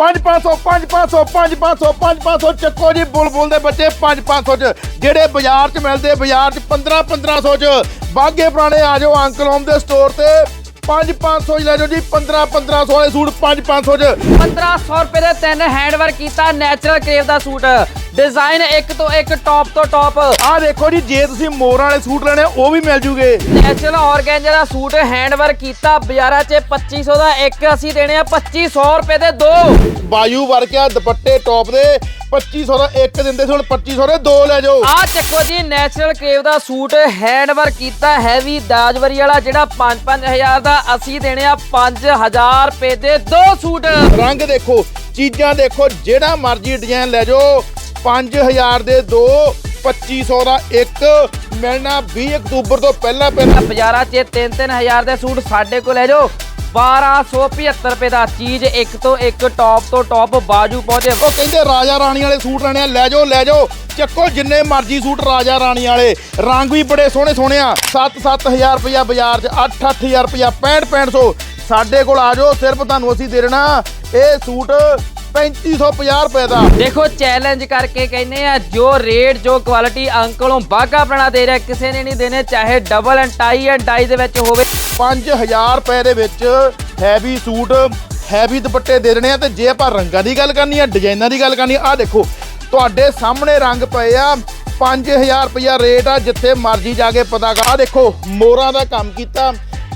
5500 5500 5500 5500 ਚੱਕੋ ਜੀ ਬੁਲਬੁਲ ਦੇ ਬੱਚੇ 5500 ਚ। ਜਿਹੜੇ ਬਾਜ਼ਾਰ ਚ ਮਿਲਦੇ, ਬਾਜ਼ਾਰ ਚ 15 1500 ਚ। ਬਾਗੇ ਪੁਰਾਣੇ ਆ ਜਾਓ ਅੰਕਲ ਹੋਮ ਦੇ ਸਟੋਰ ਤੇ। 5500 ਚ ਲੈ ਜਾਓ ਜੀ 15 1500 ਵਾਲੇ ਸੂਟ 5500 ਚ। 1500 ਰੁਪਏ ਦੇ ਤਿੰਨ ਹੈਂਡਵਰਕ ਕੀਤਾ ਨੈਚੁਰਲ ਕਰੇਵ ਦਾ ਸੂਟ। ਡਿਜ਼ਾਈਨ ਇੱਕ ਤੋਂ ਇੱਕ ਟੌਪ ਤੋਂ ਟੌਪ ਆਹ ਦੇਖੋ ਜੀ ਜੇ ਤੁਸੀਂ ਮੋਰਾਂ ਵਾਲੇ ਸੂਟ ਲੈਣੇ ਉਹ ਵੀ ਮਿਲ ਜੂਗੇ। ਨੈਚੁਰਲ ਆਰਗੈਂਜਾ ਦਾ ਸੂਟ ਹੈਂਡ ਵਰਕ ਕੀਤਾ ਬਾਜ਼ਾਰਾਂ 'ਚ 2500 ਦਾ ਇੱਕ ਅਸੀਂ ਦੇਣੇ ਆ 2500 ਰੁਪਏ ਦੇ ਦੋ। ਬਾਯੂ ਵਰਕਿਆ ਦੁਪੱਟੇ ਟੌਪ ਦੇ 2500 ਦਾ ਇੱਕ ਦਿੰਦੇ ਸੀ ਹੁਣ 2500 ਦੇ ਦੋ ਲੈ ਜਾਓ। ਆ ਚੱਕੋ ਜੀ ਨੈਚੁਰਲ ਕਰੇਵ ਦਾ ਸੂਟ ਹੈਂਡ ਵਰਕ ਕੀਤਾ ਹੈਵੀ ਦਾਜਵਰੀ ਵਾਲਾ ਜਿਹੜਾ 5-5000 ਦਾ ਅਸੀਂ ਦੇਣੇ ਆ 5000 ਰੁਪਏ ਦੇ ਦੋ ਸੂਟ। ਰੰਗ ਦੇਖੋ ਚੀਜ਼ਾਂ ਦੇਖੋ ਜਿਹੜਾ ਮਰਜ਼ੀ ਡਿਜ਼ਾਈਨ ਲੈ ਜਾਓ। 5000 ਦੇ ਦੋ 2500 ਦਾ ਇੱਕ ਮਿਲਣਾ 20 ਅਕਤੂਬਰ ਤੋਂ ਪਹਿਲਾਂ ਪਹਿਲਾਂ। ਬਾਜ਼ਾਰਾਂ 'ਚ 3-3000 ਦੇ ਸੂਟ ਸਾਡੇ ਕੋਲ ਲੈ ਜਾਓ। 1275 ਰੁਪਏ ਦਾ ਚੀਜ਼ ਇੱਕ ਤੋਂ ਇੱਕ ਟੌਪ ਤੋਂ ਟੌਪ ਬਾਜੂ ਪਹੁੰਚੇ। ਉਹ ਕਹਿੰਦੇ ਰਾਜਾ ਰਾਣੀ ਵਾਲੇ ਸੂਟ ਲੈਣੇ ਆ ਲੈ ਜਾਓ ਲੈ ਜਾਓ। ਚੱਕੋ ਜਿੰਨੇ ਮਰਜ਼ੀ ਸੂਟ ਰਾਜਾ ਰਾਣੀ ਵਾਲੇ। ਰੰਗ ਵੀ ਬੜੇ ਸੋਹਣੇ ਸੋਹਣੇ ਆ। 7-7000 ਰੁਪਇਆ ਬਾਜ਼ਾਰ 'ਚ 8-8000 ਰੁਪਇਆ 65-6500 ਸਾਡੇ ਕੋਲ ਆ ਜਾਓ ਸਿਰਫ ਤੁਹਾਨੂੰ ਅਸੀਂ ਦੇ ਦੇਣਾ ਇਹ ਸੂਟ 3550 ਰੁਪਏ ਦਾ। ਦੇਖੋ ਚੈਲੰਜ ਕਰਕੇ ਕਹਿੰਦੇ ਆ ਜੋ ਰੇਟ ਜੋ ਕੁਆਲਿਟੀ ਅੰਕਲੋਂ ਬਾਗਾ ਬਣਾ ਦੇ ਰਿਹਾ ਕਿਸੇ ਨੇ ਨਹੀਂ ਦੇਣੇ ਚਾਹੇ double and tie and dye ਦੇ ਵਿੱਚ ਹੋਵੇ। 5000 ਰੁਪਏ ਦੇ ਵਿੱਚ ਹੈਵੀ ਸੂਟ ਹੈਵੀ ਦੁਪੱਟੇ ਦੇ ਦੇਣੇ ਆ ਤੇ ਜੇ ਆਪਾਂ ਰੰਗਾਂ ਦੀ ਗੱਲ ਕਰਨੀ ਆ ਡਿਜ਼ਾਈਨਾਂ ਦੀ ਗੱਲ ਕਰਨੀ ਆ ਆਹ ਦੇਖੋ ਤੁਹਾਡੇ ਸਾਹਮਣੇ ਰੰਗ ਪਏ ਆ 5000 ਰੁਪਇਆ ਰੇਟ ਆ ਜਿੱਥੇ ਮਰਜ਼ੀ ਜਾ ਕੇ ਪਤਾ ਕਰ। ਆ ਦੇਖੋ ਮੋਰਾਂ ਦਾ ਕੰਮ ਕੀਤਾ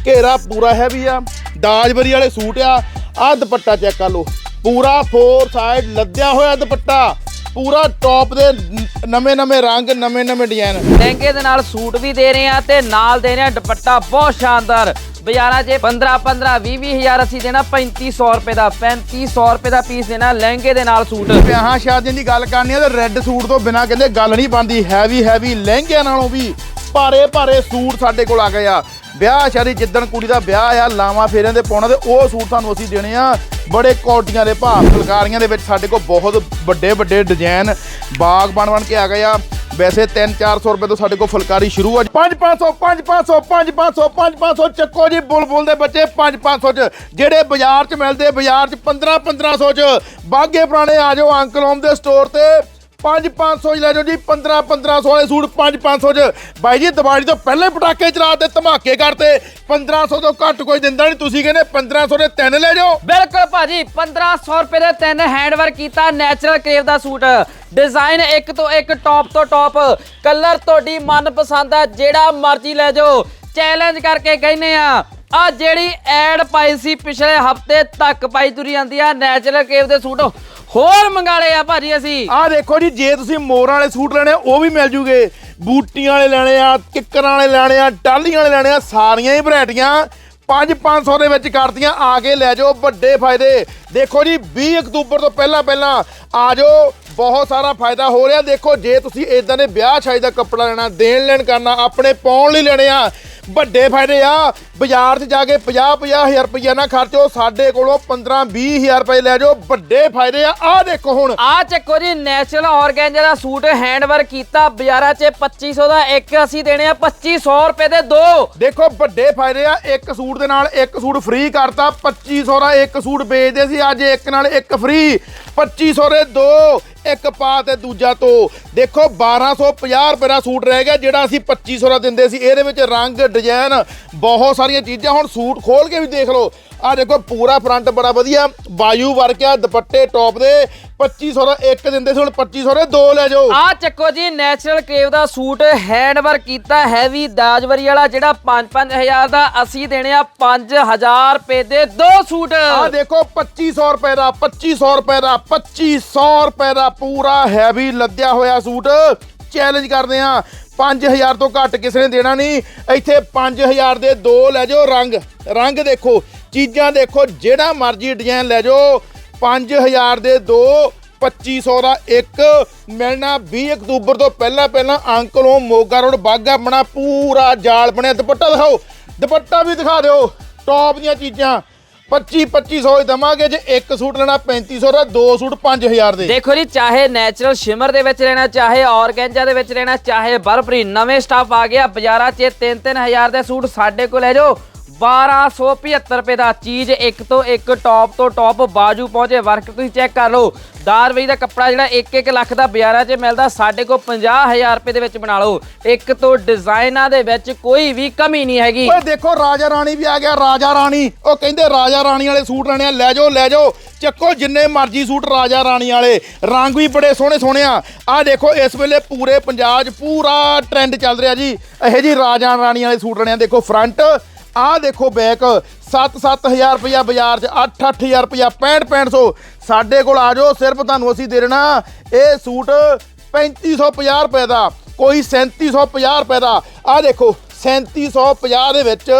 ਘੇਰਾ ਪੂਰਾ ਹੈਵੀ ਆ ਦਾਜਬਰੀ ਵਾਲੇ ਸੂਟ ਆ ਆ ਦੁਪੱਟਾ ਚੈੱਕ ਕਰ ਲਓ। ਪੂਰਾ ਫੋਰ ਸਾਈਡ ਲੱਦਿਆ ਹੋਇਆ ਦੁਪੱਟਾ ਪੂਰਾ ਟੌਪ ਦੇ ਨਵੇਂ ਨਵੇਂ ਰੰਗ ਨਵੇਂ ਨਵੇਂ ਡਿਜ਼ਾਈਨ। ਲਹਿੰਗੇ ਦੇ ਨਾਲ ਸੂਟ ਵੀ ਦੇ ਰਹੇ ਆ ਤੇ ਨਾਲ ਦੇ ਰਹੇ ਆ ਦੁਪੱਟਾ ਬਹੁਤ ਸ਼ਾਨਦਾਰ। ਬਾਜ਼ਾਰਾਂ 'ਚ 15 15 20 20 ਹਜ਼ਾਰ ਅਸੀਂ ਦੇਣਾ 3500 ਰੁਪਏ ਦਾ 3500 ਰੁਪਏ ਦਾ ਪੀਸ ਦੇਣਾ ਲਹਿੰਗੇ ਦੇ ਨਾਲ ਸੂਟ। ਵਿਆਹਾਂ ਸ਼ਾਦੀਆਂ ਦੀ ਗੱਲ ਕਰਨੀ ਆ ਤੇ ਰੈੱਡ ਸੂਟ ਤੋਂ ਬਿਨਾ ਕਹਿੰਦੇ ਗੱਲ ਨਹੀਂ ਬਣਦੀ ਹੈਵੀ ਹੈਵੀ ਲਹਿੰਗਿਆਂ ਨਾਲੋਂ ਵੀ। ਭਾਰੇ ਭਾਰੇ ਸੂਟ ਸਾਡੇ ਕੋਲ ਆ ਗਏ ਆ। ਵਿਆਹ ਸ਼ਾਦੀ, ਜਿੱਦਣ ਕੁੜੀ ਦਾ ਵਿਆਹ ਆ, ਲਾਵਾਂ ਫੇਰਿਆਂ ਦੇ ਪਾਉਣਾ ਤੇ ਉਹ ਸੂਟ ਤੁਹਾਨੂੰ ਅਸੀਂ ਦੇਣੇ ਆ। ਬੜੇ ਕੋਟੀਆਂ ਦੇ ਭਾਅ, ਫੁਲਕਾਰੀਆਂ ਦੇ ਵਿੱਚ ਸਾਡੇ ਕੋਲ ਬਹੁਤ ਵੱਡੇ ਵੱਡੇ ਡਿਜ਼ਾਈਨ ਬਾਗ ਬਣ ਬਣ ਕੇ ਆ ਗਏ ਆ। ਵੈਸੇ 3-400 ਰੁਪਏ ਤੋਂ ਸਾਡੇ ਕੋਲ ਫੁਲਕਾਰੀ ਸ਼ੁਰੂ ਆ। 5-500 5-500 5-500 5-500 ਚੱਕੋ ਜੀ ਬੁਲਬੁਲ ਦੇ ਬੱਚੇ 5-500 ਚ। ਜਿਹੜੇ ਬਾਜ਼ਾਰ ਚ ਮਿਲਦੇ, ਬਾਜ਼ਾਰ ਚ 15-1500 ਚ। ਬਾਗੇ ਪੁਰਾਣੇ ਆ ਜਾਓ ਅੰਕਲ ਹੋਮ ਦੇ ਸਟੋਰ ਤੇ। 5-500 ਲੈ ਜਾਓ ਜੀ 15-1500 ਵਾਲੇ ਸੂਟ 5-500 ਚ। ਬਾਈ ਜੀ, ਦੀਵਾਲੀ ਤੋਂ ਪਹਿਲੇ ਪਟਾਕੇ ਚਲਾ ਤੇ ਧਮਾਕੇ ਕਰਤੇ। 1500 ਤੋਂ ਘੱਟ ਕੋਈ ਦਿੰਦਾ ਨਹੀਂ, ਤੁਸੀਂ ਕਹਿੰਦੇ 1500 ਦੇ ਤਿੰਨ ਲੈ ਜਾਓ। ਬਿਲਕੁਲ ਭਾਜੀ 1500 ਰੁਪਏ ਦੇ ਤਿੰਨ ਹੈਂਡ ਕੀਤਾ ਨੈਚੁਰਲ ਕਰੇਵ ਦਾ ਸੂਟ। ਡਿਜ਼ਾਈਨ ਇੱਕ ਤੋਂ ਇੱਕ ਟੌਪ ਤੋਂ ਟੌਪ ਕਲਰ ਤੁਹਾਡੀ ਮਨਪਸੰਦ ਆ, ਜਿਹੜਾ ਮਰਜ਼ੀ ਲੈ ਜਾਓ। ਚੈਲੰਜ ਕਰਕੇ ਕਹਿੰਨੇ ਆ ਆ ਜਿਹੜੀ ਐਡ ਪਾਈ ਸੀ ਪਿਛਲੇ ਹਫ਼ਤੇ ਤੱਕ ਪਾਈ ਤੁਰੀ ਜਾਂਦੀ ਆ ਨੈਚੁਰਲ ਕੇਵ ਦੇ ਸੂਟ। ਹੋਰ ਮੰਗਾਲੇ ਆ ਭਾਜੀ ਅਸੀਂ। ਆਹ ਦੇਖੋ ਜੀ ਜੇ ਤੁਸੀਂ ਮੋਰਾਂ ਵਾਲੇ ਸੂਟ ਲੈਣੇ ਆ, ਉਹ ਵੀ ਮਿਲ ਜੂਗੇ। ਬੂਟੀਆਂ ਵਾਲੇ ਲੈਣੇ ਆ ਕਿੱਕਰਾਂ ਵਾਲੇ ਲੈਣੇ ਆ ਟਾਲੀਆਂ ਵਾਲੇ ਲੈਣੇ ਆ ਸਾਰੀਆਂ ਹੀ ਵੈਰਾਈਟੀਆਂ 5-500 ਦੇ ਵਿੱਚ ਕਰਤੀਆਂ ਆ ਕੇ ਲੈ ਜਾਓ ਵੱਡੇ ਫਾਇਦੇ। ਦੇਖੋ ਜੀ 20 ਅਕਤੂਬਰ ਤੋਂ ਪਹਿਲਾਂ ਪਹਿਲਾਂ ਆ ਜਾਓ ਬਹੁਤ ਸਾਰਾ ਫਾਇਦਾ ਹੋ ਰਿਹਾ। ਦੇਖੋ ਜੇ ਤੁਸੀਂ ਇਦਾਂ ਦੇ ਵਿਆਹ ਸ਼ਾਦੀ ਦਾ ਕੱਪੜਾ ਲੈਣਾ ਦੇਣ ਲੈਣ ਕਰਨਾ ਆਪਣੇ ਪਾਉਣ ਲਈ ਲੈਣੇ ਆ ਵੱਡੇ ਫਾਇਦੇ ਆ। ਬਾਜ਼ਾਰ 'ਚ ਜਾ ਕੇ 50 ਹਜ਼ਾਰ ਰੁਪਈਆ ਨਾ ਖਰਚੋ। ਸਾਡੇ ਕੋਲੋਂ 15 ਹਜ਼ਾਰ ਰੁਪਏ ਲੈ ਜਾਓ। ਵੱਡੇ ਫਾਇਦੇ ਆ। ਆਹ ਦੇਖੋ ਹੁਣ। ਆ ਚੱਕੋ ਜੀ ਨੈਚੁਰਲ ਆਰਗੈਂਜਾ ਦਾ ਸੂਟ ਹੈਂਡ ਵਰਕ ਕੀਤਾ। ਬਾਜ਼ਾਰਾਂ 'ਚ 2500 ਦਾ ਇੱਕ ਅਸੀਂ ਦੇਣੇ ਆ 2500 ਰੁਪਏ ਦੇ ਦੋ। ਦੇਖੋ ਵੱਡੇ ਫਾਇਦੇ ਆ। ਇੱਕ ਸੂਟ ਦੇ ਨਾਲ ਇੱਕ ਸੂਟ ਫ੍ਰੀ ਕਰਤਾ। 2500 ਦਾ ਇੱਕ ਸੂਟ ਵੇਚਦੇ ਸੀ। ਅੱਜ ਇੱਕ ਨਾਲ ਇੱਕ ਫ੍ਰੀ 2500 ਦੇ ਦੋ। ਇੱਕ ਪਾ ਤੇ ਦੂਜਾ ਤੋਂ ਦੇਖੋ 1250 ਰੁਪਏ ਦਾ ਸੂਟ ਰਹਿ ਗਿਆ, ਜਿਹੜਾ ਅਸੀਂ 2500 ਦਾ ਦਿੰਦੇ ਸੀ। ਇਹਦੇ ਵਿੱਚ ਰੰਗ, ਡਿਜ਼ਾਈਨ ਬਹੁਤ ਸਾਰੀਆਂ ਚੀਜ਼ਾਂ। ਹੁਣ ਸੂਟ ਖੋਲ ਕੇ ਵੀ ਦੇਖ ਲਓ। ਆ ਦੇਖੋ ਪੂਰਾ ਫਰੰਟ ਬੜਾ ਵਧੀਆ। ਬਾਯੂ ਵਰਕਿਆ ਦੁਪੱਟੇ ਟੌਪ ਦੇ। 2500 ਦਾ ਇੱਕ ਦਿੰਦੇ ਸੀ ਹੁਣ 2500 ਦੇ ਦੋ ਲੈ ਜਾਓ। ਆ ਚੱਕੋ ਜੀ ਨੈਚੁਰਲ ਕਰੇਵ ਦਾ ਸੂਟ ਹੈਂਡ ਵਰਕ ਕੀਤਾ ਹੈਵੀ ਦਾਜਵਰੀ ਵਾਲਾ ਜਿਹੜਾ 5-5000 ਦਾ ਅਸੀਂ ਦੇਣੇ ਆ 5000 ਰੁਪਏ ਦੇ ਦੋ ਸੂਟ। ਆ ਦੇਖੋ 2500 ਰੁਪਏ ਦਾ 2500 ਰੁਪਏ ਦਾ 2500 ਰੁਪਏ ਦਾ ਪੂਰਾ ਹੈਵੀ ਲੱਦਿਆ ਹੋਇਆ ਸੂਟ। ਚੈਲੰਜ ਕਰਦੇ ਆ 5000 ਤੋਂ ਘੱਟ ਕਿਸੇ ਨੇ ਦੇਣਾ ਨਹੀਂ। ਇੱਥੇ 5000 ਦੇ ਦੋ ਲੈ ਜਾਓ ਰੰਗ। ਰੰਗ ਦੇਖੋ। ਚੀਜ਼ਾਂ ਦੇਖੋ, ਜਿਹੜਾ ਮਰਜ਼ੀ ਡਿਜ਼ਾਈਨ ਲੈ ਜਾਓ 5000 ਦੇ ਦੋ 2500 ਦਾ ਇੱਕ, ਮਿਲਣਾ 20 ਅਕਤੂਬਰ ਤੋਂ ਪਹਿਲਾਂ ਪਹਿਲਾਂ ਅੰਕਲ ਉਹ ਮੋਗਾ ਰੋਡ ਬਾਗਾ ਬਣਾ ਪੂਰਾ ਜਾਲ ਬਣਿਆ। ਦੁਪੱਟਾ ਦਿਖਾਓ, ਦੁਪੱਟਾ ਵੀ ਦਿਖਾ ਦਿਓ ਟੌਪ ਦੀਆਂ ਚੀਜ਼ਾਂ। 25 2500 ਹੀ ਦਵਾਂਗੇ ਜੇ ਇੱਕ ਸੂਟ ਲੈਣਾ 3500 ਦਾ, ਦੋ ਸੂਟ 5000 ਦੇ। ਦੇਖੋ ਜੀ, ਚਾਹੇ ਨੈਚੁਰਲ ਸ਼ਿਮਰ ਦੇ ਵਿੱਚ ਲੈਣਾ, ਚਾਹੇ ਆਰਗੈਂਜਾ ਦੇ ਵਿੱਚ ਲੈਣਾ, ਚਾਹੇ ਬਰਬਰੀ ਨਵੇਂ ਸਟਾਫ ਆ ਗਿਆ, ਬਾਜ਼ਾਰਾਂ 'ਚ 3-3000 ਦੇ ਸੂਟ ਸਾਡੇ ਕੋਲ ਲੈ ਜਾਓ। 1275 ਰੁਪਏ ਦਾ ਚੀਜ਼ ਇੱਕ ਤੋਂ ਇੱਕ, ਟੌਪ ਤੋਂ ਟੌਪ ਬਾਜੂ ਪਹੁੰਚੇ। ਵਰਕ ਤੁਸੀਂ ਚੈੱਕ ਕਰ ਲਓ। ਦਾਰਵਈ ਦਾ ਕੱਪੜਾ ਜਿਹੜਾ 1-1 ਲੱਖ ਦਾ ਬਾਜ਼ਾਰਾਂ 'ਚ ਮਿਲਦਾ, ਸਾਡੇ ਕੋਲ 50000 ਰੁਪਏ ਦੇ ਵਿੱਚ ਬਣਾ ਲਓ। ਇੱਕ ਤੋਂ ਡਿਜ਼ਾਈਨਾਂ ਦੇ ਵਿੱਚ ਕੋਈ ਵੀ ਕਮੀ ਨਹੀਂ ਹੈਗੀ। ਓਏ ਦੇਖੋ, ਰਾਜਾ ਰਾਣੀ ਵੀ ਆ ਗਿਆ, ਰਾਜਾ ਰਾਣੀ। ਉਹ ਕਹਿੰਦੇ, ਰਾਜਾ ਰਾਣੀ ਵਾਲੇ ਸੂਟ ਲੈਣੇ ਆ, ਲੈ ਜਾਓ ਲੈ ਜਾਓ। ਚੱਕੋ ਜਿੰਨੇ ਮਰਜ਼ੀ ਸੂਟ ਰਾਜਾ ਰਾਣੀ ਵਾਲੇ। ਰੰਗ ਵੀ ਬੜੇ ਸੋਹਣੇ ਸੋਹਣੇ ਆ। ਆ ਦੇਖੋ, ਇਸ ਵੇਲੇ ਪੂਰੇ ਪੰਜਾਬ 'ਚ ਪੂਰਾ ਟ੍ਰੈਂਡ ਚੱਲ ਰਿਹਾ ਜੀ। ਇਹ ਜੀ ਰਾਜਾ ਰਾਣੀ ਵਾਲੇ ਸੂਟ ਲੈਣੇ ਆ। ਦੇਖੋ ਫਰੰਟ ਆਹ ਦੇਖੋ ਬੈਕ 7-7000 ਰੁਪਇਆ ਬਾਜ਼ਾਰ 'ਚ 8-8000 ਰੁਪਇਆ 65-6500 ਸਾਡੇ ਕੋਲ ਆ ਜਾਓ, ਸਿਰਫ ਤੁਹਾਨੂੰ ਅਸੀਂ ਦੇ ਦੇਣਾ ਇਹ ਸੂਟ 3550 ਰੁਪਏ ਦਾ, ਕੋਈ 3750 ਰੁਪਏ ਦਾ। ਆਹ ਦੇਖੋ 3750 ਦੇ ਵਿੱਚ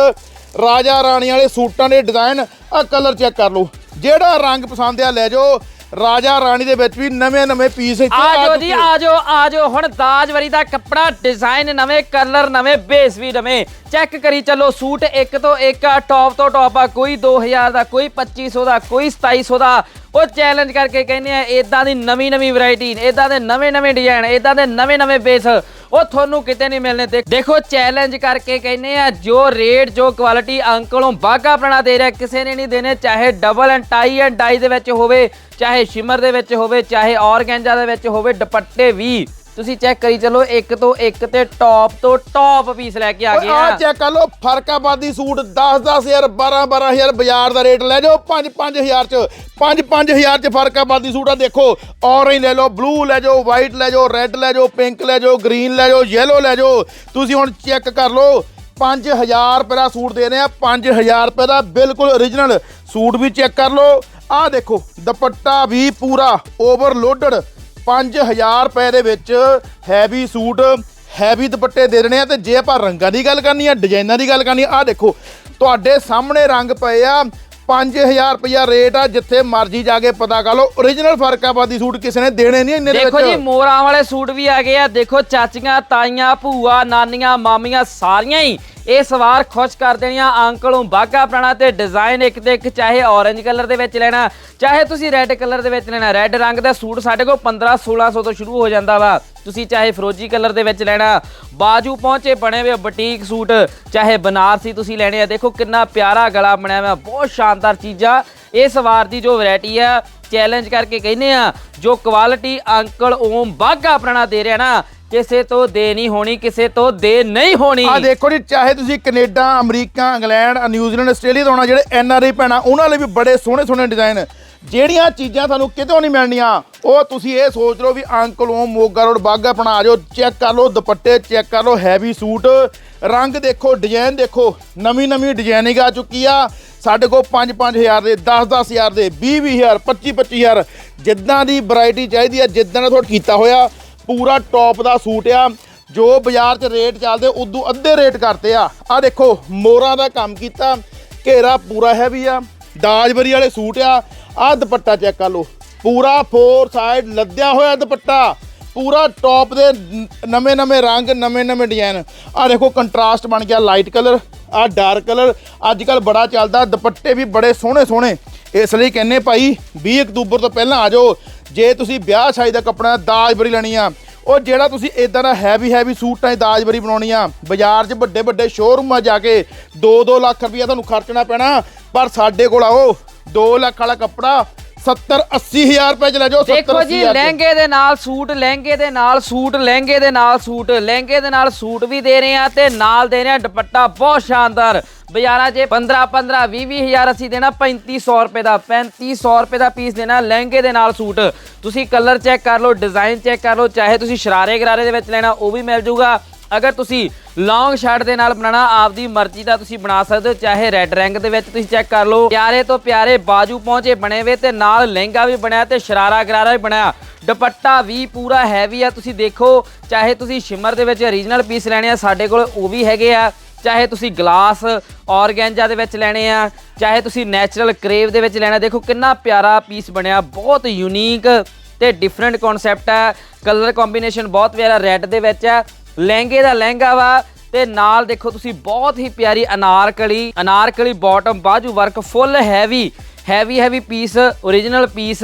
ਰਾਜਾ ਰਾਣੀ ਵਾਲੇ ਸੂਟਾਂ ਦੇ ਡਿਜ਼ਾਈਨ ਆ ਕਲਰ ਚੈੱਕ ਕਰ ਲਓ। ਜਿਹੜਾ ਰੰਗ ਪਸੰਦ ਆ, ਲੈ ਜਾਓ। ਰਾਜਾ ਰਾਣੀ ਦੇ ਵਿੱਚ ਵੀ ਨਵੇਂ ਨਵੇਂ ਪੀਸ ਇੱਥੇ ਆ ਜਾਓ ਜੀ ਚੁੱਕੇ। ਆ। ਜਾਓ ਆ ਜਾਓ ਹੁਣ ਦਾਜਵਰੀ ਦਾ ਕੱਪੜਾ ਡਿਜ਼ਾਈਨ ਨਵੇਂ ਕਲਰ ਨਵੇਂ ਬੇਸ ਵੀ ਨਵੇਂ। ਚੈੱਕ ਕਰੀ ਚੱਲੋ ਸੂਟ ਇੱਕ ਤੋਂ ਇੱਕ ਆ ਟੌਪ ਤੋਂ ਟੌਪ ਆ ਕੋਈ 2000 ਦਾ ਕੋਈ 2500 ਦਾ ਕੋਈ 2700 ਦਾ। ਉਹ ਚੈਲੰਜ ਕਰਕੇ ਕਹਿੰਦੇ ਆ ਇਦਾਂ ਦੀ ਨਵੀਂ ਨਵੀਂ ਵੈਰਾਈਟੀ ਇਦਾਂ ਦੇ ਨਵੇਂ ਨਵੇਂ ਡਿਜ਼ਾਈਨ ਇਦਾਂ ਦੇ ਨਵੇਂ ਨਵੇਂ ਬੇਸ ਉਹ ਤੁਹਾਨੂੰ ਕਿਤੇ ਨਹੀਂ ਮਿਲਨੇ ਦੇਖ- ਦੇਖੋ ਚੈਲੰਜ ਕਰਕੇ ਕਹਿੰਦੇ ਆ ਜੋ ਰੇਟ ਜੋ ਕੁਆਲਿਟੀ ਅੰਕਲੋਂ ਬਾਗਾ ਬਣਾ ਦੇ ਰਿਹਾ ਕਿਸੇ ਨੇ ਨਹੀਂ ਦੇਣੇ ਚਾਹੇ double and tie and dye ਦੇ ਵਿੱਚ ਹੋਵੇ ਚਾਹੇ ਸ਼ਿਮਰ ਦੇ ਵਿੱਚ ਹੋਵੇ ਚਾਹੇ ਆਰਗੈਂਜਾ ਦੇ ਵਿੱਚ ਹੋਵੇ ਦੁਪੱਟੇ ਵੀ। ਤੁਸੀਂ ਚੈੱਕ ਕਰੀ ਚੱਲੋ ਇੱਕ ਤੋਂ ਇੱਕ ਤੇ ਟੌਪ ਤੋਂ ਟੌਪ ਪੀਸ ਲੈ ਕੇ ਆ ਗਏ ਆ ਆ। ਚੈੱਕ ਕਰ ਲਓ ਫਰਕਾਬਾਦੀ ਸੂਟ 10-10000 12-12000 ਬਾਜ਼ਾਰ ਦਾ ਰੇਟ ਲੈ ਜਾਓ 5-5000 ਚ 5-5000 ਚ ਫਰਕਾਬਾਦੀ ਸੂਟ ਆ ਦੇਖੋ ਔਰੇਂਜ ਲੈ ਲਓ ਬਲੂ ਲੈ ਜਾਓ ਵਾਈਟ ਲੈ ਜਾਓ ਰੈੱਡ ਲੈ ਜਾਓ ਪਿੰਕ ਲੈ ਜਾਓ ਗ੍ਰੀਨ ਲੈ ਜਾਓ ਯੈਲੋ ਲੈ ਜਾਓ। ਤੁਸੀਂ ਹੁਣ ਚੈੱਕ ਕਰ ਲਓ 5000 ਰੁਪਏ ਦਾ ਸੂਟ ਦੇ ਰਹੇ ਆ 5000 ਰੁਪਏ ਦਾ ਬਿਲਕੁਲ origignal ਸੂਟ ਵੀ ਚੈੱਕ ਕਰ ਲਓ। ਆਹ ਦੇਖੋ, ਦੁਪੱਟਾ ਵੀ ਪੂਰਾ ਓਵਰਲੋਡਡ 5000 ਰੁਪਏ ਦੇ ਵਿੱਚ ਹੈਵੀ ਸੂਟ ਹੈਵੀ ਦੁਪੱਟੇ ਦੇ ਦੇਣੇ ਆ। ਤੇ ਜੇ ਆਪਾਂ ਰੰਗਾਂ ਦੀ ਗੱਲ ਕਰਨੀ ਆ ਡਿਜ਼ਾਈਨਾਂ ਦੀ ਗੱਲ ਕਰਨੀ ਆ, ਆਹ ਦੇਖੋ, ਤੁਹਾਡੇ ਸਾਹਮਣੇ ਰੰਗ ਪਏ ਆ 5000 ਰੁਪਇਆ ਰੇਟ ਆ ਜਿੱਥੇ ਮਰਜ਼ੀ ਜਾ ਕੇ ਪਤਾ ਕਰ ਲਓ। Origignal ਫਰਕਾਬਾਦੀ ਸੂਟ ਕਿਸੇ ਨੇ ਦੇਣੇ ਨਹੀਂ ਇੰਨੇ ਦੇ ਦੇਖੋ ਜੀ ਵਿੱਚ ਮੋਰਾਂ ਵਾਲੇ ਸੂਟ ਵੀ ਆ ਗਏ ਆ। ਦੇਖੋ ਚਾਚੀਆਂ ਤਾਈਆਂ ਭੂਆ ਨਾਨੀਆਂ ਮਾਮੀਆਂ ਸਾਰੀਆਂ ਹੀ ਇਹ ਸਵਾਰ ਖੁਸ਼ ਕਰ ਦੇਣੀਆਂ, ਅੰਕਲੋਂ ਬਾਗਾ ਪੁਰਾਣਾ ਤੇ ਡਿਜ਼ਾਈਨ ਇੱਕ ਤੇ ਇੱਕ, ਚਾਹੇ ਔਰੇਂਜ ਕਲਰ ਦੇ ਵਿੱਚ ਲੈਣਾ, ਚਾਹੇ ਤੁਸੀਂ ਰੈੱਡ ਕਲਰ ਦੇ ਵਿੱਚ ਲੈਣਾ। ਰੈੱਡ ਰੰਗ ਦਾ ਸੂਟ ਸਾਡੇ ਕੋਲ 15 1600 ਤੋਂ ਸ਼ੁਰੂ ਹੋ ਜਾਂਦਾ ਵਾ। ਤੁਸੀਂ ਚਾਹੇ ਫਰੋਜੀ ਕਲਰ ਦੇ ਵਿੱਚ ਲੈਣਾ, ਬਾਜੂ ਪਹੁੰਚੇ ਬਣੇ ਹੋਏ ਬੁਟੀਕ ਸੂਟ, ਚਾਹੇ ਬਨਾਰਸੀ ਤੁਸੀਂ ਲੈਣੇ ਆ। ਦੇਖੋ ਕਿੰਨਾ ਪਿਆਰਾ ਗਲਾ ਬਣਿਆ ਹੋਇਆ, ਬਹੁਤ ਸ਼ਾਨਦਾਰ ਚੀਜ਼ਾਂ। ਇਸ ਵਾਰ ਦੀ ਜੋ ਵੈਰਾਈਟੀ ਆ ਚੈਲੰਜ ਕਰਕੇ ਕਹਿੰਦੇ ਆ, ਜੋ ਕੁਆਲਿਟੀ ਅੰਕਲ ਓਮ ਬਾਗਾ ਪ੍ਰਾਣਾ ਦੇ ਰਿਹਾ ਨਾ ਕਿਸੇ ਤੋਂ ਦੇ ਨਹੀਂ ਹੋਣੀ, ਕਿਸੇ ਤੋਂ ਦੇ ਨਹੀਂ ਹੋਣੀ। ਆ ਦੇਖੋ ਜੀ, ਚਾਹੇ ਤੁਸੀਂ Canada, America, England, New Zealand, Australia ਤੋਂ ਆਉਣਾ, ਜਿਹੜੇ ਐਨ ਆਰ ਆਈ ਭੈਣਾਂ, ਉਹਨਾਂ ਲਈ ਵੀ ਬੜੇ ਸੋਹਣੇ ਸੋਹਣੇ ਡਿਜ਼ਾਈਨ ਜਿਹੜੀਆਂ ਚੀਜ਼ਾਂ ਤੁਹਾਨੂੰ ਕਿਤੋਂ ਨਹੀਂ ਮਿਲਣੀਆਂ, ਉਹ ਤੁਸੀਂ ਇਹ ਸੋਚ ਲਓ ਵੀ ਅੰਕਲ ਉਹ ਮੋਗਾ ਰੋਡ ਬਾਗਾ ਬਣਾ ਜਾਓ, ਚੈੱਕ ਕਰ ਲਓ, ਦੁਪੱਟੇ ਚੈੱਕ ਕਰ ਲਓ ਹੈਵੀ ਸੂਟ ਰੰਗ ਦੇਖੋ ਡਿਜ਼ਾਈਨ ਦੇਖੋ, ਨਵੀਂ ਨਵੀਂ ਡਿਜ਼ਾਈਨਿੰਗ ਆ ਚੁੱਕੀ ਆ। ਸਾਡੇ ਕੋਲ 5-5000 ਦੇ 10-10000 ਦੇ 20-20000 25-25000 ਜਿੱਦਾਂ ਦੀ ਵੈਰਾਈਟੀ ਚਾਹੀਦੀ ਆ, ਜਿੱਦਾਂ ਦਾ ਤੁਹਾਡਾ ਕੀਤਾ ਹੋਇਆ ਪੂਰਾ ਟੌਪ ਦਾ ਸੂਟ ਆ, ਜੋ ਬਾਜ਼ਾਰ 'ਚ ਰੇਟ ਚੱਲਦੇ ਉਦੋਂ ਅੱਧੇ ਰੇਟ ਕਰਤੇ ਆ। ਆ ਦੇਖੋ, ਮੋਰਾਂ ਦਾ ਕੰਮ ਕੀਤਾ, ਘੇਰਾ ਪੂਰਾ ਹੈਵੀ ਆ ਦਾਜਬਰੀ ਵਾਲੇ ਸੂਟ ਆ ਆ ਦੁਪੱਟਾ ਚੈੱਕ ਕਰ ਲਓ। ਪੂਰਾ ਫੋਰ ਸਾਈਡ ਲੱਦਿਆ ਹੋਇਆ ਦੁਪੱਟਾ, ਪੂਰਾ ਟੌਪ ਦੇ ਨਵੇਂ ਨਵੇਂ ਰੰਗ ਨਵੇਂ ਨਵੇਂ ਡਿਜ਼ਾਈਨ ਆ ਦੇਖੋ ਕੰਟਰਾਸਟ ਬਣ ਗਿਆ ਲਾਈਟ ਕਲਰ ਆ ਡਾਰਕ ਕਲਰ ਅੱਜ ਕੱਲ ਬੜਾ ਚੱਲਦਾ, ਦੁਪੱਟੇ ਵੀ ਬੜੇ ਸੋਹਣੇ ਸੋਹਣੇ ਇਸ ਲਈ ਕਹਿੰਨੇ ਭਾਈ 20 ਅਕਤੂਬਰ ਤੋਂ ਪਹਿਲਾਂ ਆ ਜਾਓ। ਜੇ ਤੁਸੀਂ ਵਿਆਹ ਸ਼ਾਦੀ ਦਾ ਕੱਪੜਾ ਦਾਜਬਰੀ ਲੈਣੀ ਆ, ਉਹ ਜਿਹੜਾ ਤੁਸੀਂ ਇਦਾਂ ਦਾ ਹੈਵੀ ਹੈਵੀ ਸੂਟਾਂ ਦੀ ਦਾਜਬਰੀ ਬਣਾਉਣੀ ਆ, ਬਾਜ਼ਾਰ 'ਚ ਵੱਡੇ ਵੱਡੇ ਸ਼ੋਰੂਮਾਂ ਜਾ ਕੇ 2-2 ਲੱਖ ਰੁਪਇਆ ਤੁਹਾਨੂੰ ਖਰਚਣਾ ਪੈਣਾ, ਪਰ ਸਾਡੇ ਕੋਲ ਆਓ 2 ਲੱਖ ਵਾਲਾ ਕੱਪੜਾ 70 80000 ਰੁਪਏ ਚ ਲੈ ਜਾਓ 70 ਦੇਖੋ ਜੀ 80,000 ਚ। ਲਹਿੰਗੇ ਦੇ ਨਾਲ ਸੂਟ ਲਹਿੰਗੇ ਦੇ ਨਾਲ ਸੂਟ ਲਹਿੰਗੇ ਦੇ ਨਾਲ ਸੂਟ ਲਹਿੰਗੇ ਦੇ ਨਾਲ ਸੂਟ ਵੀ ਦੇ ਰਹੇ ਆ ਤੇ ਨਾਲ ਦੇ ਰਹੇ ਆ ਦੁਪੱਟਾ ਬਹੁਤ ਸ਼ਾਨਦਾਰ। ਬਾਜ਼ਾਰਾਂ 'ਚ 15 15 20 20 ਹਜ਼ਾਰ ਅਸੀਂ ਦੇਣਾ 3500 ਰੁਪਏ ਦਾ 3500 ਰੁਪਏ ਦਾ ਪੀਸ ਦੇਣਾ ਲਹਿੰਗੇ ਦੇ ਨਾਲ ਸੂਟ। ਤੁਸੀਂ ਕਲਰ ਚੈੱਕ ਕਰ ਲਓ ਡਿਜ਼ਾਈਨ ਚੈੱਕ ਕਰ ਲਓ ਚਾਹੇ ਤੁਸੀਂ ਸ਼ਰਾਰੇ ਗਰਾਰੇ ਦੇ ਵਿੱਚ ਲੈਣਾ ਉਹ ਵੀ ਮਿਲ ਜਾਊਗਾ ਅਗਰ ਤੁਸੀਂ ਲੌਂਗ ਸ਼ਰਟ ਦੇ ਨਾਲ ਬਣਾਉਣਾ, ਆਪਦੀ ਮਰਜ਼ੀ ਦਾ ਤੁਸੀਂ ਬਣਾ ਸਕਦੇ ਹੋ, ਚਾਹੇ ਰੈੱਡ ਰੰਗ ਦੇ ਵਿੱਚ ਤੁਸੀਂ ਚੈੱਕ ਕਰ ਲਓ। ਪਿਆਰੇ ਤੋਂ ਪਿਆਰੇ ਬਾਜੂ ਪਹੁੰਚੇ ਬਣੇ ਵੇ ਤੇ ਨਾਲ ਲਹਿੰਗਾ ਵੀ ਬਣਿਆ ਤੇ ਸ਼ਰਾਰਾ ਗਰਾਰਾ ਵੀ ਬਣਿਆ। ਦੁਪੱਟਾ ਵੀ ਪੂਰਾ ਹੈਵੀ ਆ, ਤੁਸੀਂ ਦੇਖੋ, ਚਾਹੇ ਤੁਸੀਂ ਸ਼ਿਮਰ ਦੇ ਵਿੱਚ ਓਰੀਜਨਲ ਪੀਸ ਲੈਣੇ ਆ, ਸਾਡੇ ਕੋਲ ਉਹ ਵੀ ਹੈਗੇ ਆ। ਚਾਹੇ ਤੁਸੀਂ ਗਲਾਸ ਔਰਗੈਂਜਾ ਦੇ ਵਿੱਚ ਲੈਣੇ ਆ, ਚਾਹੇ ਤੁਸੀਂ ਨੈਚੁਰਲ ਕਰੇਵ ਦੇ ਵਿੱਚ ਲੈਣਾ, ਦੇਖੋ ਕਿੰਨਾ ਪਿਆਰਾ ਪੀਸ ਬਣਿਆ, ਬਹੁਤ ਯੂਨੀਕ ਤੇ ਡਿਫਰੈਂਟ ਕਨਸੈਪਟ ਹੈ ਕਲਰ ਕੰਬੀਨੇਸ਼ਨ ਬਹੁਤ ਪਿਆਰਾ ਰੈੱਡ ਦੇ ਵਿੱਚ ਹੈ ਲਹਿੰਗੇ ਦਾ ਲਹਿੰਗਾ ਵਾ ਤੇ ਨਾਲ ਦੇਖੋ ਤੁਸੀਂ ਬਹੁਤ ਹੀ ਪਿਆਰੀ ਅਨਾਰਕਲੀ ਅਨਾਰਕਲੀ ਬਾਟਮ ਬਾਜੂ work full heavy heavy heavy piece origignal piece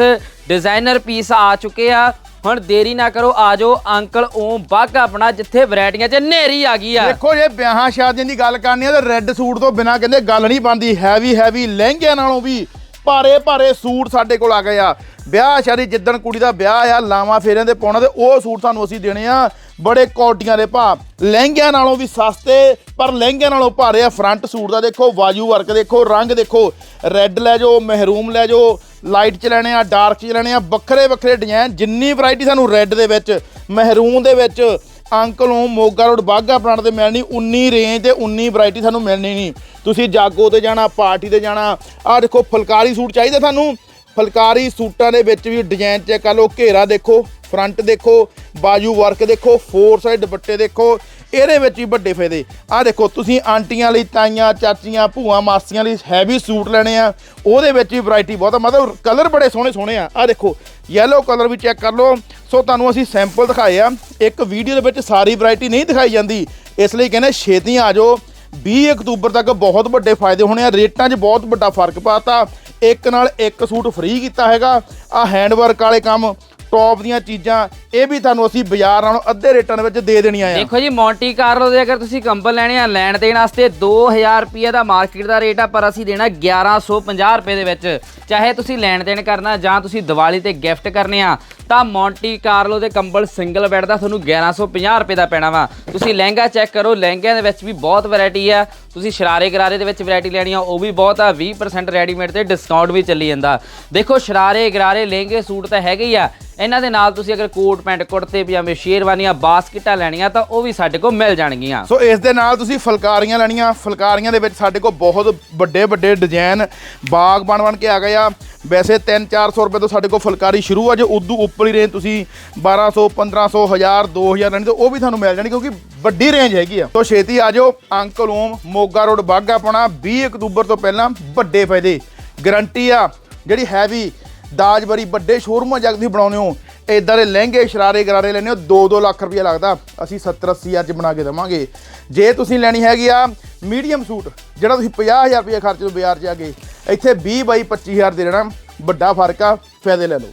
designer piece ਆ ਚੁੱਕੇ ਆ। ਹੁਣ ਦੇਰੀ ਨਾ ਕਰੋ ਆਜੋ ਅੰਕਲ ਓਮ ਬੱਗ ਆਪਣਾ ਜਿੱਥੇ ਵੈਰਾਈਟੀਆਂ 'ਚ ਨੇਰੀ ਆ ਗਈ ਆ। ਦੇਖੋ ਜੇ ਵਿਆਹਾਂ ਸ਼ਾਦੀਆਂ ਦੀ ਗੱਲ ਕਰਨੀ ਆ ਤਾਂ ਰੈੱਡ ਸੂਟ ਤੋਂ ਬਿਨਾ ਕਹਿੰਦੇ ਗੱਲ ਨਹੀਂ ਬਣਦੀ ਹੈਵੀ ਹੈਵੀ ਲਹਿੰਗਿਆਂ ਨਾਲੋਂ ਵੀ। ਭਾਰੇ ਭਾਰੇ ਸੂਟ ਸਾਡੇ ਕੋਲ ਆ ਗਏ ਆ। ਵਿਆਹ ਸ਼ਾਦੀ ਜਿੱਦਣ ਕੁੜੀ ਦਾ ਵਿਆਹ ਆ, ਲਾਵਾਂ ਫੇਰਿਆਂ ਦੇ ਪਾਉਣਾ ਤੇ ਉਹ ਸੂਟ ਤੁਹਾਨੂੰ ਅਸੀਂ ਦੇਣੇ ਆ। ਬੜੇ ਕੋਟੀਆਂ ਦੇ ਭਾਅ। ਲਹਿੰਗਿਆਂ ਨਾਲੋਂ ਵੀ ਸਸਤੇ, ਪਰ ਲਹਿੰਗਿਆਂ ਨਾਲੋਂ ਭਾਰੇ ਆ। ਫਰੰਟ ਸੂਟ ਦਾ ਦੇਖੋ, ਵਾਜੂ ਵਰਕ ਦੇਖੋ, ਰੰਗ ਦੇਖੋ। ਰੈੱਡ ਲੈ ਜਾਓ, ਮਹਿਰੂਮ ਲੈ ਜਾਓ। ਲਾਈਟ ਚ ਲੈਣੇ ਆ ਡਾਰਕ ਚ ਲੈਣੇ ਆ। ਵੱਖਰੇ ਵੱਖਰੇ ਡਿਜ਼ਾਈਨ ਜਿੰਨੀ ਵੈਰਾਈਟੀ ਸਾਨੂੰ ਰੈੱਡ ਦੇ ਵਿੱਚ, ਮਹਿਰੂਮ ਦੇ ਵਿੱਚ ਅੰਕਲ ਨੂੰ ਮੋਗਾ ਰੋਡ ਬਾਗਾ ਪਲਾਂਟ ਤੇ ਮਿਲਣੀ 19 ਰੇਂਜ ਤੇ 19 ਵੈਰਾਈਟੀ ਸਾਨੂੰ ਮਿਲਣੀ ਨਹੀਂ। ਤੁਸੀਂ ਜਾਗੋ ਤੇ ਜਾਣਾ, ਪਾਰਟੀ ਤੇ ਜਾਣਾ, ਆਹ ਦੇਖੋ ਫੁਲਕਾਰੀ ਸੂਟ ਚਾਹੀਦਾ ਤੁਹਾਨੂੰ। ਫੁਲਕਾਰੀ ਸੂਟਾਂ ਦੇ ਵਿੱਚ ਵੀ ਡਿਜ਼ਾਈਨ ਚੈੱਕ ਕਰ ਲਓ, ਘੇਰਾ ਦੇਖੋ ਫਰੰਟ ਦੇਖੋ, ਬਾਜੂ ਵਰਕ ਦੇਖੋ ਫੋਰ ਸਾਈਡ ਦੁਪੱਟੇ ਦੇਖੋ, ਇਹਦੇ ਵਿੱਚ ਵੀ ਵੱਡੇ ਫਾਇਦੇ। ਆਹ ਦੇਖੋ, ਤੁਸੀਂ ਆਂਟੀਆਂ ਲਈ, ਤਾਈਆਂ, ਚਾਚੀਆਂ, ਭੂਆ, ਮਾਸੀਆਂ ਲਈ ਹੈਵੀ ਸੂਟ ਲੈਣੇ ਆ, ਉਹਦੇ ਵਿੱਚ ਵੀ ਵੈਰਾਈਟੀ ਬਹੁਤ ਆ। ਮਤਲਬ ਕਲਰ ਬੜੇ ਸੋਹਣੇ ਸੋਹਣੇ ਆ। ਆਹ ਦੇਖੋ ਯੈਲੋ ਕਲਰ ਵੀ ਚੈੱਕ ਕਰ ਲਓ ਸੋ ਤੁਹਾਨੂੰ ਅਸੀਂ ਸੈਂਪਲ ਦਿਖਾਏ ਆ। ਇੱਕ ਵੀਡੀਓ ਦੇ ਵਿੱਚ ਸਾਰੀ ਵੈਰਾਈਟੀ ਨਹੀਂ ਦਿਖਾਈ ਜਾਂਦੀ। ਇਸ ਲਈ ਕਹਿੰਦੇ ਛੇਤੀ ਆ ਜਾਓ। 20 ਅਕਤੂਬਰ ਤੱਕ ਬਹੁਤ ਵੱਡੇ ਫਾਇਦੇ ਹੋਣੇ ਆ। ਰੇਟਾਂ 'ਚ ਬਹੁਤ ਵੱਡਾ ਫ਼ਰਕ ਪਾਤਾ। ਇੱਕ ਨਾਲ ਇੱਕ ਸੂਟ ਫ੍ਰੀ ਕੀਤਾ ਹੈਗਾ। ਆ ਹੈਂਡਵਰਕ ਵਾਲੇ ਕੰਮ ਟੌਪ ਦੀਆਂ ਚੀਜ਼ਾਂ, ਇਹ ਵੀ ਤੁਹਾਨੂੰ ਅਸੀਂ ਬਾਜ਼ਾਰ ਨਾਲੋਂ ਅੱਧੇ ਰੇਟਾਂ ਦੇ ਵਿੱਚ ਦੇ ਦੇਣੀਆਂ ਆ। ਦੇਖੋ ਜੀ ਮੌਂਟੀ ਕਾਰਲੋ ਦੇ ਅਗਰ ਤੁਸੀਂ ਕੰਬਲ ਲੈਣੇ ਆ, ਲੈਣ ਦੇਣ ਵਾਸਤੇ 2000 ਰੁਪਏ ਦਾ ਮਾਰਕੀਟ ਦਾ ਰੇਟ ਆ, ਪਰ ਅਸੀਂ ਦੇਣਾ 1150 ਰੁਪਏ ਦੇ ਵਿੱਚ। ਚਾਹੇ ਤੁਸੀਂ ਲੈਣ ਦੇਣ ਕਰਨਾ ਜਾਂ ਤੁਸੀਂ ਦੀਵਾਲੀ ਤੇ ਗਿਫਟ ਕਰਨੇ ਆ, ਤਾਂ ਮੌਂਟੀ ਕਾਰਲੋ ਦੇ ਕੰਬਲ ਸਿੰਗਲ ਬੈੱਡ ਦਾ ਤੁਹਾਨੂੰ 1150 ਰੁਪਏ ਦਾ ਪੈਣਾ ਵਾ। ਤੁਸੀਂ ਲਹਿੰਗਾ ਚੈੱਕ ਕਰੋ, ਲਹਿੰਗਿਆਂ ਦੇ ਵਿੱਚ ਵੀ ਬਹੁਤ ਵੈਰਾਈਟੀ ਆ। ਤੁਸੀਂ ਸ਼ਰਾਰੇ ਗਰਾਰੇ ਦੇ ਵਿੱਚ ਵੈਰਾਈਟੀ ਲੈਣੀ ਆ, ਉਹ ਵੀ ਬਹੁਤ ਆ। 20% ਰੈਡੀਮੇਡ ਤੇ ਡਿਸਕਾਊਂਟ ਵੀ ਚੱਲੀ ਜਾਂਦਾ। ਦੇਖੋ, ਸ਼ਰਾਰੇ ਗਰਾਰੇ, ਲਹਿੰਗੇ ਸੂਟ ਤਾਂ ਹੈਗੇ ਹੀ ਆ। ਇਹਨਾਂ ਦੇ ਨਾਲ ਤੁਸੀਂ ਅਗਰ ਕੋਟ, ਪੈਂਟ, ਕੁੜਤੇ, ਪਜਾਮੇ, ਸ਼ੇਰਵਾਨੀਆਂ, ਬਾਸਕਟਾਂ ਲੈਣੀਆਂ ਤਾਂ ਉਹ ਵੀ ਸਾਡੇ ਕੋਲ ਮਿਲ ਜਾਣਗੀਆਂ। ਸੋ ਇਸ ਦੇ ਨਾਲ ਤੁਸੀਂ ਫੁਲਕਾਰੀਆਂ ਲੈਣੀਆਂ। ਫੁਲਕਾਰੀਆਂ ਦੇ ਵਿੱਚ ਸਾਡੇ ਕੋਲ ਬਹੁਤ ਵੱਡੇ ਵੱਡੇ ਡਿਜ਼ਾਈਨ ਬਾਗ ਬਣ ਬਣ ਕੇ ਆ ਗਏ ਆ। ਵੈਸੇ 3-400 ਰੁਪਏ ਤੋਂ ਸਾਡੇ ਕੋਲ ਫੁਲਕਾਰੀ ਸ਼ੁਰੂ ਆ। ਜੇ ਉਦੋਂ ਉੱਪਰਲੀ ਰੇਂਜ ਤੁਸੀਂ 1200 1500 1000 2000 ਲੈਣੀ ਤਾਂ ਉਹ ਵੀ ਤੁਹਾਨੂੰ ਮਿਲ ਜਾਣੀ ਕਿਉਂਕਿ ਵੱਡੀ ਰੇਂਜ ਹੈਗੀ ਆ। ਸੋ ਛੇਤੀ ਆ ਜਾਓ। Uncle Om, Moga road Bagha Purana 20 October ਤੋਂ ਪਹਿਲਾਂ ਵੱਡੇ ਫਾਇਦੇ। ਗਰੰਟੀ ਆ, ਜਿਹੜੀ ਹੈਵੀ ਦਾਜ ਬਰੀ ਵੱਡੇ ਸ਼ੋਰੂਮਾਂ ਜਗ ਤੁਸੀਂ ਬਣਾਉਨੇ ਹੋ। ਇਦਾਂ ਦੇ ਲਹਿੰਗੇ ਸ਼ਰਾਰੇ ਗਰਾਰੇ ਲੈਣੇ ਹੋ 2-2 ਲੱਖ ਰੁਪਏ ਲੱਗਦਾ। ਅਸੀਂ 70-80 ਹਜ਼ਾਰ ਚ ਬਣਾ ਕੇ ਦੇਵਾਂਗੇ। ਜੇ ਤੁਸੀਂ ਲੈਣੀ ਹੈਗੀ ਆ ਮੀਡੀਅਮ ਸੂਟ, ਜਿਹੜਾ ਤੁਸੀਂ 50000 ਰੁਪਏ ਖਰਚ ਤੋਂ ਬਾਜ਼ਾਰ 'ਚ ਆ ਗਏ ਇੱਥੇ 20 ਬਾਈ 25000 ਦੇ ਦੇਣਾ ਵੱਡਾ ਫ਼ਰਕ ਆ, ਫਾਇਦੇ ਲੈ ਲਓ।